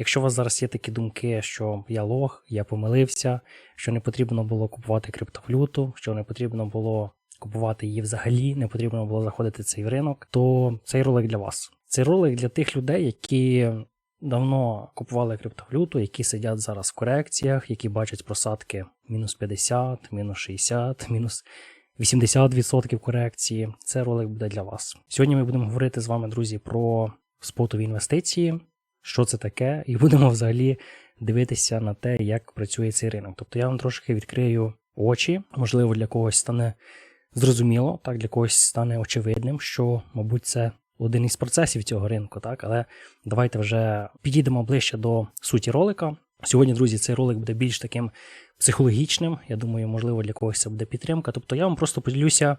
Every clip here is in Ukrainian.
Якщо у вас зараз є такі думки, що я лох, я помилився, що не потрібно було купувати криптовалюту, що не потрібно було купувати її взагалі, не потрібно було заходити в цей ринок, то цей ролик для вас. Цей ролик для тих людей, які давно купували криптовалюту, які сидять зараз в корекціях, які бачать просадки мінус 50, мінус 60, мінус 80% корекції. Це ролик буде для вас. Сьогодні ми будемо говорити з вами, друзі, про спотові інвестиції, що це таке, і будемо взагалі дивитися на те, як працює цей ринок. Тобто я вам трошки відкрию очі, можливо, для когось стане зрозуміло, так для когось стане очевидним, що, мабуть, це один із процесів цього ринку, так, але давайте вже підійдемо ближче до суті ролика. Сьогодні, друзі, цей ролик буде більш таким психологічним. Я думаю, можливо, для когось це буде підтримка. Тобто я вам просто поділюся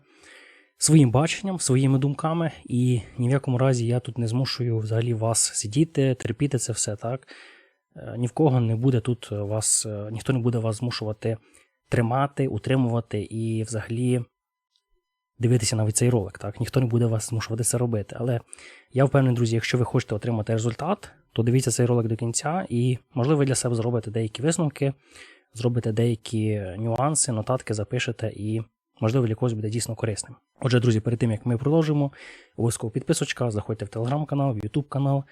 своїм баченням, своїми думками, і ні в якому разі я тут не змушую взагалі вас сидіти, терпіти це все так. Е, Ні в кого не буде тут вас, е, ніхто не буде вас змушувати тримати, утримувати і взагалі дивитися навіть цей ролик. Так, ніхто не буде вас змушувати це робити. Але я впевнений, друзі, якщо ви хочете отримати результат, то дивіться цей ролик до кінця, і можливо ви для себе зробите деякі висновки, зробите деякі нюанси, нотатки, запишете і. Можливо, для когось буде дійсно корисним. Отже, друзі, перед тим як ми продовжимо, обов'язково підписочка, заходьте в телеграм-канал, в Ютуб канал,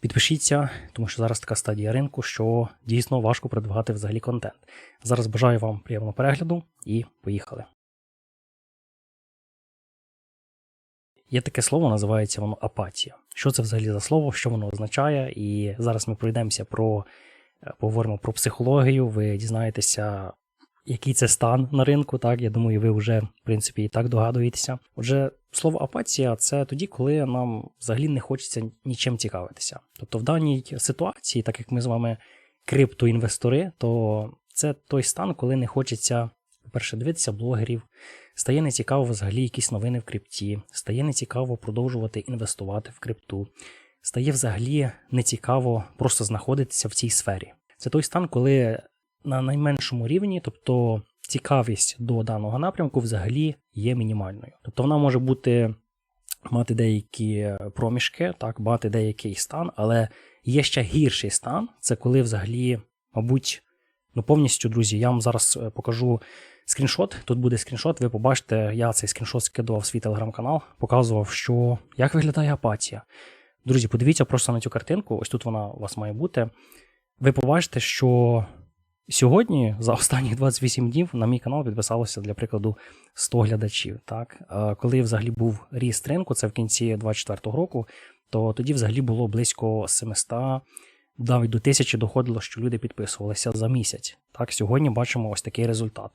підпишіться, тому що зараз така стадія ринку, що дійсно важко продвигати взагалі контент. Зараз бажаю вам приємного перегляду і поїхали. Є таке слово, називається воно апатія. Що це взагалі за слово, що воно означає? І зараз ми пройдемося про е, поговоримо про психологію. Ви дізнаєтеся, який це стан на ринку. Так, я думаю, ви вже в принципі і так догадуєтеся. Отже, слово апатія це тоді, коли нам взагалі не хочеться нічим цікавитися. Тобто, в даній ситуації, так як ми з вами криптоінвестори, то це той стан, коли не хочеться, по-перше, дивитися блогерів. Стає нецікаво взагалі якісь новини в крипті, стає нецікаво продовжувати інвестувати в крипту, стає взагалі нецікаво просто знаходитися в цій сфері. Це той стан, коли на найменшому рівні, тобто цікавість до даного напрямку, взагалі є мінімальною. Тобто вона може бути мати деякі проміжки, так, мати деякий стан, але є ще гірший стан це коли взагалі, мабуть, ну повністю, друзі, я вам зараз е, покажу скріншот. Тут буде скріншот, ви побачите, я цей скріншот скидував в свій телеграм-канал, показував, що як виглядає апатія. Друзі, подивіться просто на цю картинку, ось тут вона у вас має бути. Ви побачите, що сьогодні, за останні 28 днів, на мій канал підписалося, для прикладу, 100 глядачів. Так? Коли взагалі був ріст ринку, це в кінці 2024 року, то тоді взагалі було близько 700 навіть до тисячі доходило, що люди підписувалися за місяць. Так, сьогодні бачимо ось такий результат.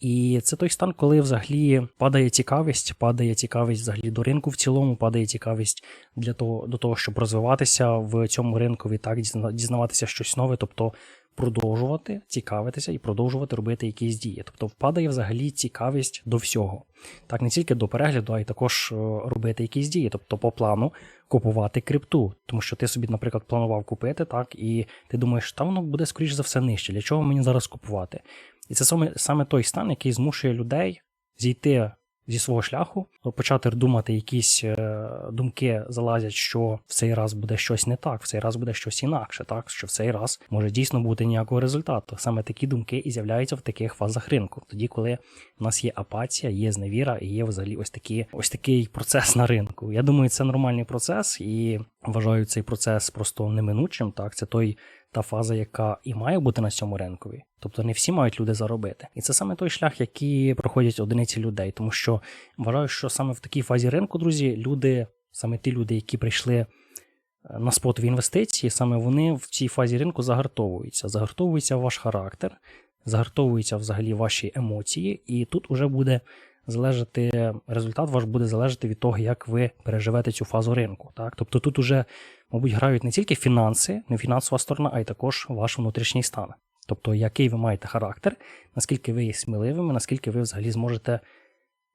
І це той стан, коли взагалі падає цікавість, падає цікавість взагалі до ринку в цілому, падає цікавість для того, до того, щоб розвиватися в цьому ринкові, так, дізнаватися щось нове, тобто продовжувати цікавитися і продовжувати робити якісь дії. Тобто впадає взагалі цікавість до всього. Так, не тільки до перегляду, а й також е, робити якісь дії, тобто по плану купувати крипту. Тому що ти собі, наприклад, планував купити, так, і ти думаєш, та воно буде, скоріш за все, нижче. Для чого мені зараз купувати? І це саме, саме той стан, який змушує людей зійти зі свого шляху, почати думати, якісь е, думки залазять, що в цей раз буде щось не так, в цей раз буде щось інакше, так що в цей раз може дійсно бути ніякого результату. Саме такі думки і з'являються в таких фазах ринку. Тоді, коли у нас є апатія, є зневіра і є взагалі ось такі ось такий процес на ринку. Я думаю, це нормальний процес, і вважаю цей процес просто неминучим. Так, це той та фаза, яка і має бути на цьому ринкові. Тобто не всі мають люди заробити. І це саме той шлях, який проходять одиниці людей. Тому що вважаю, що саме в такій фазі ринку, друзі, люди, саме ті люди, які прийшли е, на спотові інвестиції, саме вони в цій фазі ринку загартовуються. Загартовується ваш характер, загартовуються взагалі ваші емоції, і тут уже буде залежати результат ваш буде залежати від того, як ви переживете цю фазу ринку. Так? Тобто тут уже, мабуть, грають не тільки фінанси, не фінансова сторона, а й також ваш внутрішній стан. Тобто, який ви маєте характер, наскільки ви є сміливими, наскільки ви взагалі зможете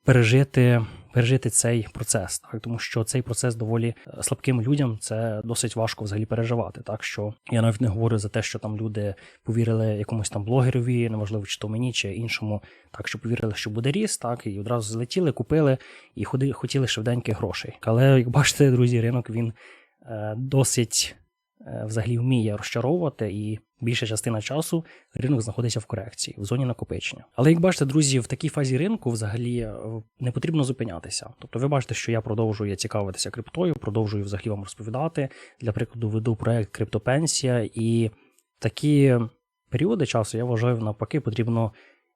пережити пережити цей процес, так тому що цей процес доволі е, слабким людям це досить важко взагалі переживати. Так що я навіть не говорю за те, що там люди повірили якомусь там блогерові, неважливо, чи то мені, чи іншому, так що повірили, що буде ріст, так і одразу злетіли, купили і ходи, хотіли швиденьких грошей. Але як бачите, друзі, ринок він е, досить е, взагалі вміє розчаровувати, і більша частина часу ринок знаходиться в корекції, в зоні накопичення. Але як бачите, друзі, в такій фазі ринку взагалі е, не потрібно зупинятися. Тобто, ви бачите, що я продовжую цікавитися криптою, продовжую взагалі вам розповідати. Для прикладу, веду проект Криптопенсія, і такі періоди часу я вважаю, навпаки, потрібно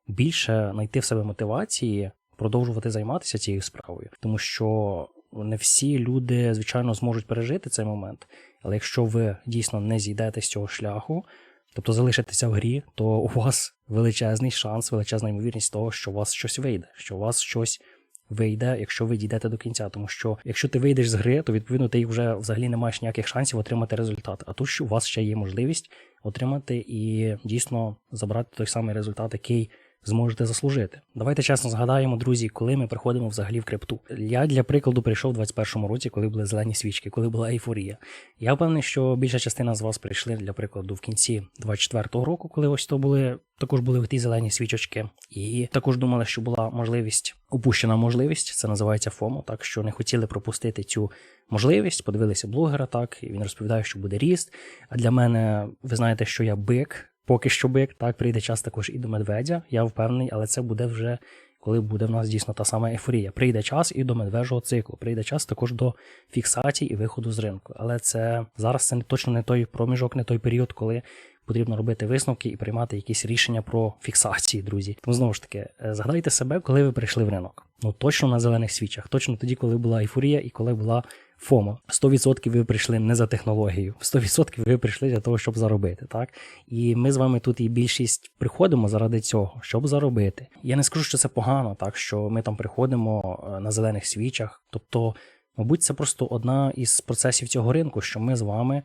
більше знайти в себе мотивації. Продовжувати займатися цією справою, тому що не всі люди, звичайно, зможуть пережити цей момент. Але якщо ви дійсно не зійдете з цього шляху, тобто залишитися в грі, то у вас величезний шанс, величезна ймовірність того, що у вас щось вийде, що у вас щось вийде, якщо ви дійдете до кінця. Тому що якщо ти вийдеш з гри, то відповідно ти вже взагалі не маєш ніяких шансів отримати результат. А тут у вас ще є можливість отримати і дійсно забрати той самий результат, який зможете заслужити. Давайте чесно згадаємо, друзі, коли ми приходимо взагалі в крипту. Я для прикладу прийшов у 21-му році, коли були зелені свічки, коли була ейфорія. Я впевнений, що більша частина з вас прийшли для прикладу в кінці 24-го року, коли ось то були також були ті зелені свічочки, і також думали, що була можливість, упущена можливість, це називається ФОМО, так що не хотіли пропустити цю можливість. Подивилися блогера, так і він розповідає, що буде ріст. А для мене, ви знаєте, що я бик. Поки що бик, так прийде час також і до медведя, я впевнений, але це буде вже коли буде в нас дійсно та сама ейфорія. Прийде час і до медвежого циклу, прийде час також до фіксації і виходу з ринку. Але це зараз це точно не той проміжок, не той період, коли потрібно робити висновки і приймати якісь рішення про фіксації, друзі. Тому знову ж таки, е, згадайте себе, коли ви прийшли в ринок. Ну точно на зелених свічах, точно тоді, коли була ейфорія і коли була ФОМО. 100% ви прийшли не за технологію, 100% ви прийшли для того, щоб заробити. так? І ми з вами тут і більшість приходимо заради цього, щоб заробити. Я не скажу, що це погано, так що ми там приходимо е, на зелених свічах. Тобто, мабуть, це просто одна із процесів цього ринку, що ми з вами.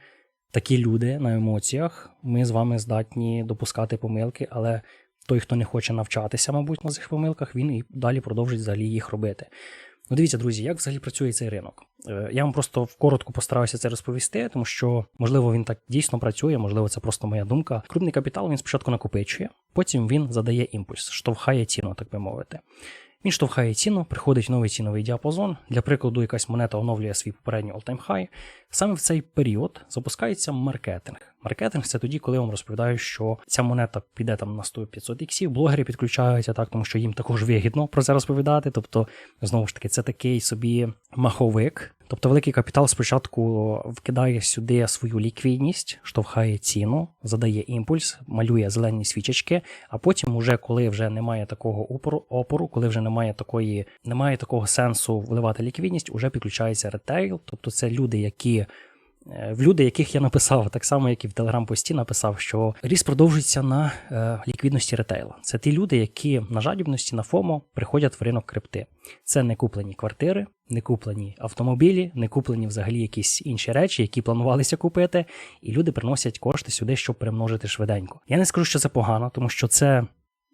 Такі люди на емоціях, ми з вами здатні допускати помилки, але той, хто не хоче навчатися, мабуть, на цих помилках, він і далі продовжить взагалі їх робити. Ну, дивіться, друзі, як взагалі працює цей ринок. Е, я вам просто коротко постараюся це розповісти, тому що, можливо, він так дійсно працює, можливо, це просто моя думка. Крупний капітал він спочатку накопичує, потім він задає імпульс, штовхає ціну, так би мовити. Він штовхає ціну, приходить новий ціновий діапазон. Для прикладу, якась монета оновлює свій попередній all-time high. Саме в цей період запускається маркетинг. Маркетинг це тоді, коли я вам розповідаю, що ця монета піде там на 100-500 іксів, блогери підключаються так, тому що їм також вигідно про це розповідати. Тобто, знову ж таки, це такий собі маховик. Тобто великий капітал спочатку вкидає сюди свою ліквідність, штовхає ціну, задає імпульс, малює зелені свічечки, а потім, уже коли вже немає такого опору, опору, коли вже немає такої, немає такого сенсу вливати ліквідність, уже підключається ретейл, тобто це люди, які Е, в люди, яких я написав, так само, як і в телеграм-пості написав, що ріст продовжується на е, ліквідності ретейла. Це ті люди, які на жадібності, на ФОМО приходять в ринок крипти. Це не куплені квартири, не куплені автомобілі, не куплені взагалі якісь інші речі, які планувалися купити, і люди приносять кошти сюди, щоб перемножити швиденько. Я не скажу, що це погано, тому що це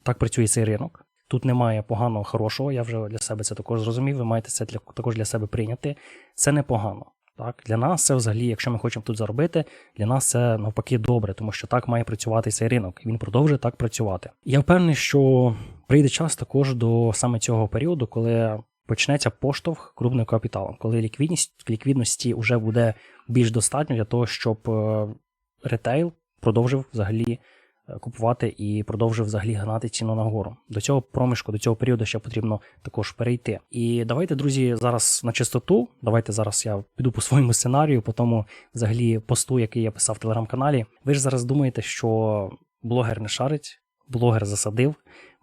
так працює цей ринок. Тут немає поганого, хорошого. Я вже для себе це також зрозумів. Ви маєте це для також для себе прийняти. Це непогано. Так, Для нас це взагалі, якщо ми хочемо тут заробити, для нас це навпаки добре, тому що так має працювати цей ринок, він продовжує так працювати. Я впевнений, що прийде час також до саме цього періоду, коли почнеться поштовх крупним капіталом, коли ліквідність ліквідності вже буде більш достатньо для того, щоб е, ретейл продовжив взагалі купувати і продовжив взагалі гнати ціну нагору. До цього проміжку, до цього періоду ще потрібно також перейти. І давайте, друзі, зараз на чистоту. Давайте зараз я піду по своєму сценарію, по тому взагалі посту, який я писав в телеграм-каналі. Ви ж зараз думаєте, що блогер не шарить, блогер засадив,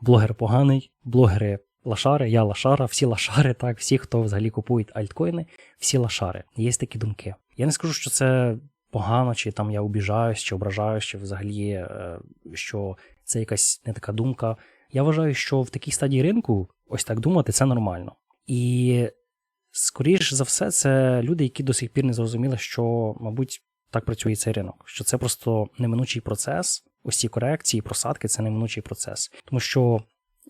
блогер поганий, блогери. Лашари, я лашара, всі лашари, так, всі, хто взагалі купують альткоїни, всі лашари. Є такі думки. Я не скажу, що це погано, чи там я обіжаюсь, чи ображаюсь, чи взагалі, е, що це якась не така думка. Я вважаю, що в такій стадії ринку ось так думати це нормально. І, скоріш за все, це люди, які до сих пір не зрозуміли, що, мабуть, так працює цей ринок, що це просто неминучий процес. Ось ці корекції, просадки це неминучий процес. Тому що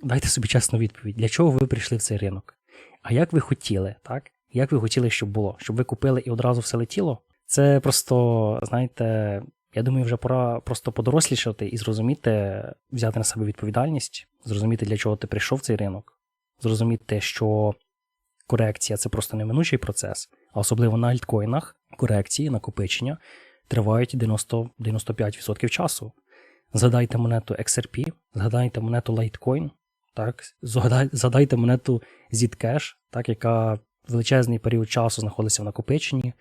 дайте собі чесну відповідь, для чого ви прийшли в цей ринок? А як ви хотіли, так? Як ви хотіли, щоб було? Щоб ви купили і одразу все летіло? Це просто, знаєте, я думаю, вже пора просто подорослішати і зрозуміти, взяти на себе відповідальність, зрозуміти, для чого ти прийшов в цей ринок, зрозуміти, що корекція це просто неминучий процес, а особливо на альткоїнах, корекції, накопичення. тривають 90, 95% часу. Згадайте монету XRP, згадайте монету Litecoin, так, згадайте монету Zcash, так, яка величезний період часу знаходилася в накопиченні.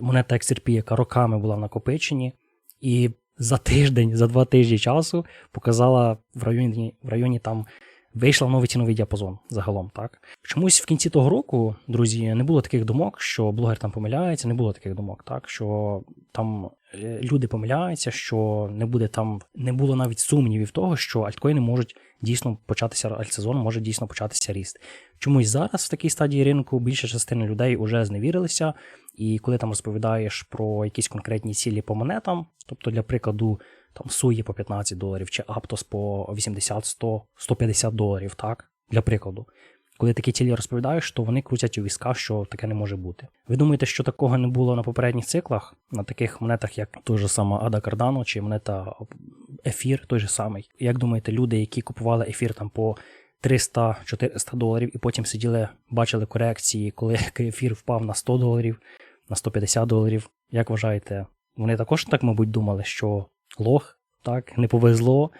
Монета XRP, яка роками була в накопиченні, і за тиждень, за два тижні часу показала в районі, в районі там вийшла новий ціновий діапазон загалом. Так чомусь в кінці того року, друзі, не було таких думок, що блогер там помиляється, не було таких думок, так що там е, люди помиляються, що не буде там, не було навіть сумнівів того, що альткоїни можуть дійсно початися альтсезон, може дійсно початися ріст. Чомусь зараз в такій стадії ринку більша частина людей вже зневірилися, і коли там розповідаєш про якісь конкретні цілі по монетам, тобто для прикладу там суї по 15 доларів чи Аптос по 80, 100, 150 доларів, так, для прикладу. Коли такі цілі розповідаєш, то вони крутять у візка, що таке не може бути. Ви думаєте, що такого не було на попередніх циклах, на таких монетах, як той же сама Ада Кардано чи монета Ефір, той же самий. Як думаєте, люди, які купували ефір там по 300-400 доларів і потім сиділи, бачили корекції, коли ефір впав на 100 доларів, на 150 доларів. Як вважаєте, вони також так, мабуть, думали, що лох, так, не повезло,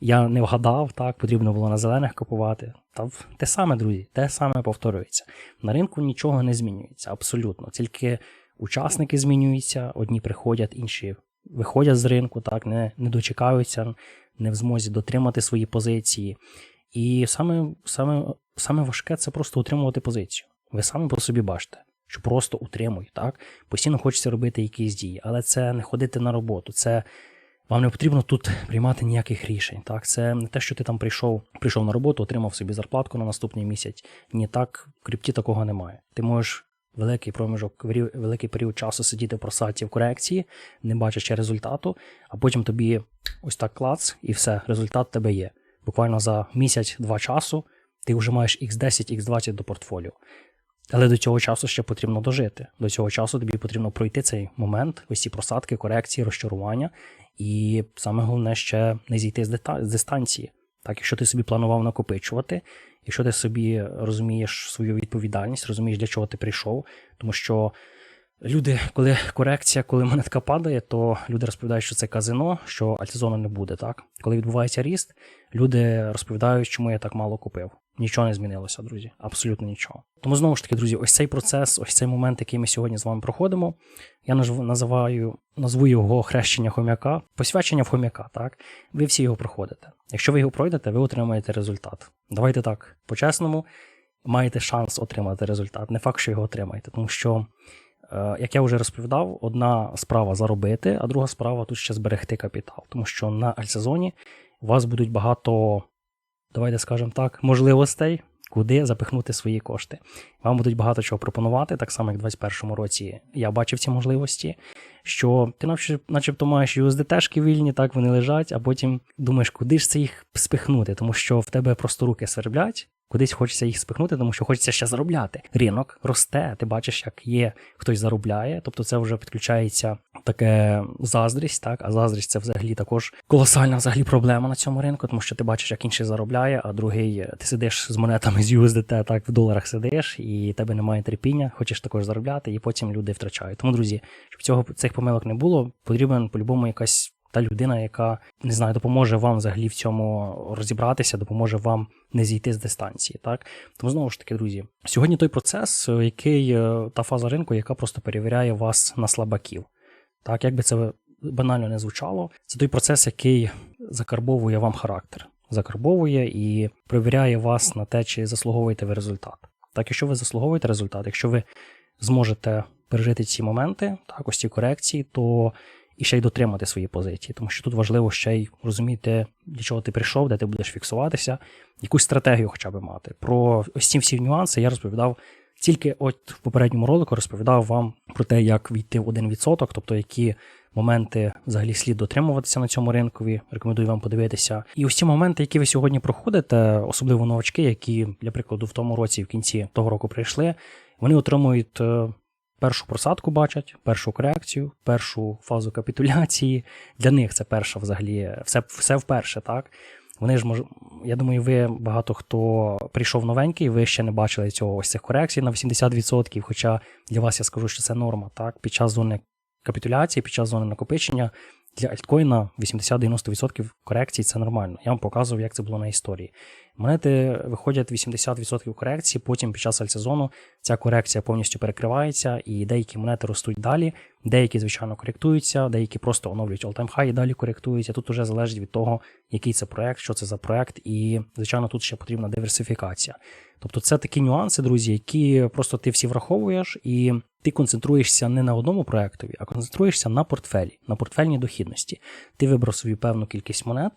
я не вгадав, так, потрібно було на зелених купувати. Та те саме, друзі, те саме повторюється. На ринку нічого не змінюється, абсолютно. Тільки учасники змінюються, одні приходять, інші виходять з ринку, так, не, не дочекаються, не в змозі дотримати свої позиції. І саме, саме, саме важке це просто утримувати позицію. Ви самі по собі бачите, що просто утримуй, так? Постійно хочеться робити якісь дії, але це не ходити на роботу. Це вам не потрібно тут приймати ніяких рішень. Так, це не те, що ти там прийшов, прийшов на роботу, отримав собі зарплатку на наступний місяць. Ні, так в крипті такого немає. Ти можеш великий проміжок, великий період часу сидіти в просадці в корекції, не бачачи результату, а потім тобі ось так клац, і все, результат тебе є. Буквально за місяць-два часу ти вже маєш X10, X20 до портфоліо. Але до цього часу ще потрібно дожити. До цього часу тобі потрібно пройти цей момент, ось ці просадки, корекції, розчарування. І саме головне ще не зійти з дистанції. Так, якщо ти собі планував накопичувати, якщо ти собі розумієш свою відповідальність, розумієш, для чого ти прийшов, тому що люди, коли корекція, коли монетка падає, то люди розповідають, що це казино, що альтзону не буде. Так, коли відбувається ріст, люди розповідають, чому я так мало купив. Нічого не змінилося, друзі. Абсолютно нічого. Тому знову ж таки, друзі, ось цей процес, ось цей момент, який ми сьогодні з вами проходимо. Я називаю, назву його хрещення хом'яка, посвячення в хом'яка. Так, ви всі його проходите. Якщо ви його пройдете, ви отримаєте результат. Давайте так, по-чесному, маєте шанс отримати результат. Не факт, що його отримаєте, тому що. е, Як я вже розповідав, одна справа заробити, а друга справа тут ще зберегти капітал. Тому що на альсезоні у вас будуть багато, давайте скажемо так, можливостей, куди запихнути свої кошти. Вам будуть багато чого пропонувати, так само, як в 2021 році я бачив ці можливості, що ти начебто маєш USDT-шки вільні, так вони лежать, а потім думаєш, куди ж це їх спихнути, тому що в тебе просто руки сверблять. Кудись хочеться їх спихнути, тому що хочеться ще заробляти. Ринок росте, ти бачиш, як є хтось заробляє, тобто це вже підключається таке заздрість, так а заздрість це взагалі також колосальна взагалі проблема на цьому ринку, тому що ти бачиш, як інший заробляє, а другий е, ти сидиш з монетами з USDT, так в доларах сидиш, і тебе немає терпіння, хочеш також заробляти, і потім люди втрачають. Тому, друзі, щоб цього цих помилок не було, потрібен по-любому якась. Та людина, яка не знаю, допоможе вам взагалі в цьому розібратися, допоможе вам не зійти з дистанції. Так тому знову ж таки, друзі, сьогодні той процес, е, який е, та фаза ринку, яка просто перевіряє вас на слабаків. Так, як би це банально не звучало, це той процес, який закарбовує вам характер, закарбовує і перевіряє вас на те, чи заслуговуєте ви результат. Так, якщо ви заслуговуєте результат, якщо ви зможете пережити ці моменти, так, ось ці корекції, то і ще й дотримати свої позиції, тому що тут важливо ще й розуміти, для чого ти прийшов, де ти будеш фіксуватися, якусь стратегію хоча б мати. Про ось ці всі нюанси я розповідав тільки от в попередньому ролику розповідав вам про те, як війти в 1%, тобто які моменти взагалі слід дотримуватися на цьому ринкові. Рекомендую вам подивитися. І ці моменти, які ви сьогодні проходите, особливо новачки, які, для прикладу, в тому році, в кінці того року прийшли, вони отримують. Першу просадку бачать, першу корекцію, першу фазу капітуляції. Для них це перша взагалі, все, все вперше, так? Вони ж мож... я думаю, ви багато хто прийшов новенький, ви ще не бачили цього ось цих корекцій на 80%, хоча для вас я скажу, що це норма, так? Під час зони капітуляції під час зони накопичення для альткоїна 80-90% корекцій це нормально. Я вам показував, як це було на історії. Монети виходять 80% корекції, потім під час альтсезону ця корекція повністю перекривається, і деякі монети ростуть далі, деякі, звичайно, коректуються, деякі просто оновлюють all-time high і далі коректуються. Тут уже залежить від того, який це проект, що це за проект, і, звичайно, тут ще потрібна диверсифікація. Тобто це такі нюанси, друзі, які просто ти всі враховуєш, і ти концентруєшся не на одному проектові, а концентруєшся на портфелі, на портфельній дохідності. Ти вибрав собі певну кількість монет.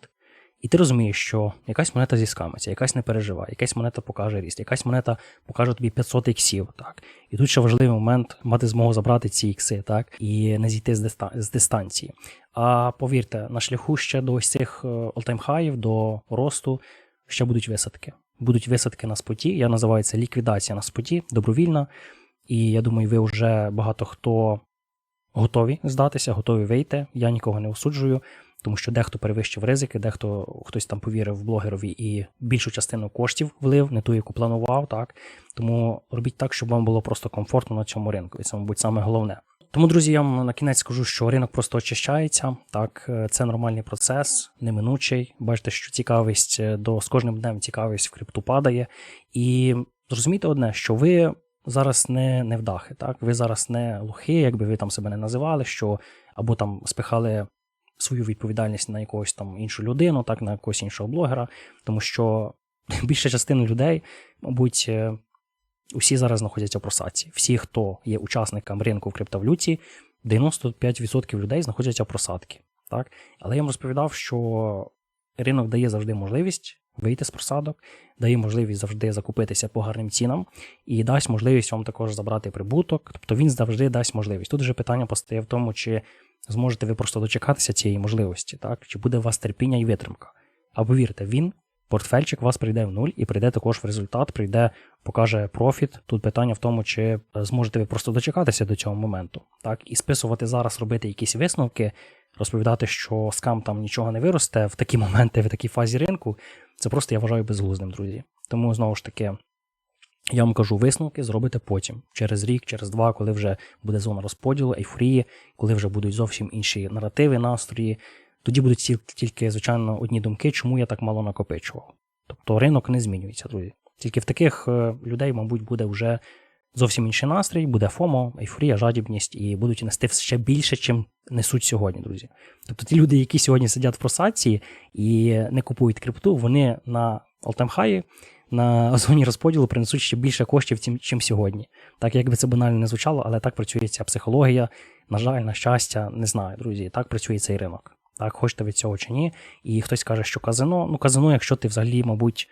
І ти розумієш, що якась монета зіскамиться, якась не переживає, якась монета покаже ріст, якась монета покаже тобі 500 іксів. Так? І тут ще важливий момент мати змогу забрати ці ікси, так, і не зійти з, диста... з дистанції. А повірте, на шляху ще до ось цих олтаймхаїв, до росту ще будуть висадки. Будуть висадки на споті. Я називаю це ліквідація на споті, добровільна. І я думаю, ви вже багато хто готові здатися, готові вийти. Я нікого не осуджую тому що дехто перевищив ризики, дехто хтось там повірив блогерові і більшу частину коштів влив, не ту, яку планував. так. Тому робіть так, щоб вам було просто комфортно на цьому ринку. І це, мабуть, саме головне. Тому, друзі, я вам на кінець скажу, що ринок просто очищається. Так, це нормальний процес, неминучий. Бачите, що цікавість до з кожним днем цікавість в крипту падає. І зрозумійте одне, що ви. Зараз не не вдахи, так? Ви зараз не лухи, якби ви там себе не називали, що або там спихали свою відповідальність на якогось там іншу людину, так, на якогось іншого блогера, тому що більша частина людей, мабуть, е, усі зараз знаходяться в просадці. Всі, хто є учасником ринку в криптовалюті, 95% людей знаходяться в просадки. Так? Але я вам розповідав, що ринок дає завжди можливість вийти з просадок, дає можливість завжди закупитися по гарним цінам і дасть можливість вам також забрати прибуток. Тобто він завжди дасть можливість. Тут вже питання постає в тому, чи зможете ви просто дочекатися цієї можливості, так? Чи буде у вас терпіння і витримка? А повірте, він, портфельчик, вас прийде в нуль і прийде також в результат, прийде, покаже профіт. Тут питання в тому, чи е, зможете ви просто дочекатися до цього моменту. так? І списувати зараз, робити якісь висновки, розповідати, що скам там нічого не виросте в такі моменти, в такій фазі ринку. Це просто я вважаю безглуздим, друзі. Тому знову ж таки. Я вам кажу, висновки зробите потім, через рік, через два, коли вже буде зона розподілу, ейфорії, коли вже будуть зовсім інші наративи, настрої. Тоді будуть тільки, звичайно, одні думки, чому я так мало накопичував. Тобто ринок не змінюється, друзі. Тільки в таких е, людей, мабуть, буде вже зовсім інший настрій, буде ФОМО, ейфорія, жадібність, і будуть нести ще більше, чим несуть сьогодні, друзі. Тобто ті люди, які сьогодні сидять в просадці і не купують крипту, вони на all на зоні розподілу принесуть ще більше коштів, чим сьогодні. Так як би це банально не звучало, але так працює ця психологія. На жаль, на щастя, не знаю, друзі. Так працює цей ринок. Так, хочете ви цього чи ні. І хтось каже, що казино. Ну, казино, якщо ти взагалі, мабуть,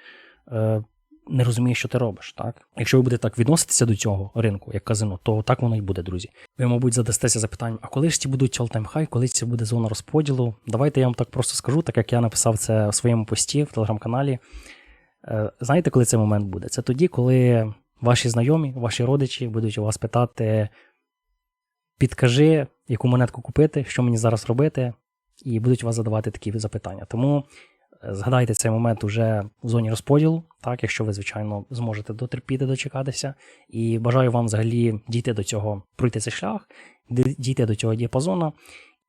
е, не розумієш, що ти робиш. так? Якщо ви будете так відноситися до цього ринку, як казино, то так воно і буде, друзі. Ви, мабуть, задастеся запитанням, а коли ж ці будуть all-time high, коли це буде зона розподілу? Давайте я вам так просто скажу, так як я написав це в своєму пості в телеграм-каналі. Е, знаєте, коли цей момент буде? Це тоді, коли ваші знайомі, ваші родичі будуть у вас питати: підкажи, яку монетку купити, що мені зараз робити, і будуть вас задавати такі запитання. Тому е, згадайте цей момент уже в зоні розподілу, так, якщо ви, звичайно, зможете дотерпіти, дочекатися. І бажаю вам взагалі дійти до цього, пройти цей шлях, дійти до цього діапазону.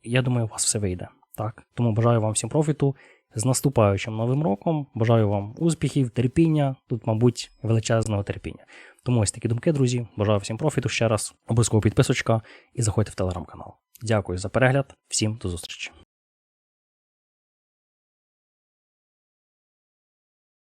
Я думаю, у вас все вийде. Так? Тому бажаю вам всім профіту. З наступаючим новим роком бажаю вам успіхів, терпіння, тут, мабуть, величезного терпіння. Тому ось такі думки, друзі. Бажаю всім профіту ще раз. Обов'язково підписочка і заходьте в телеграм-канал. Дякую за перегляд, всім до зустрічі.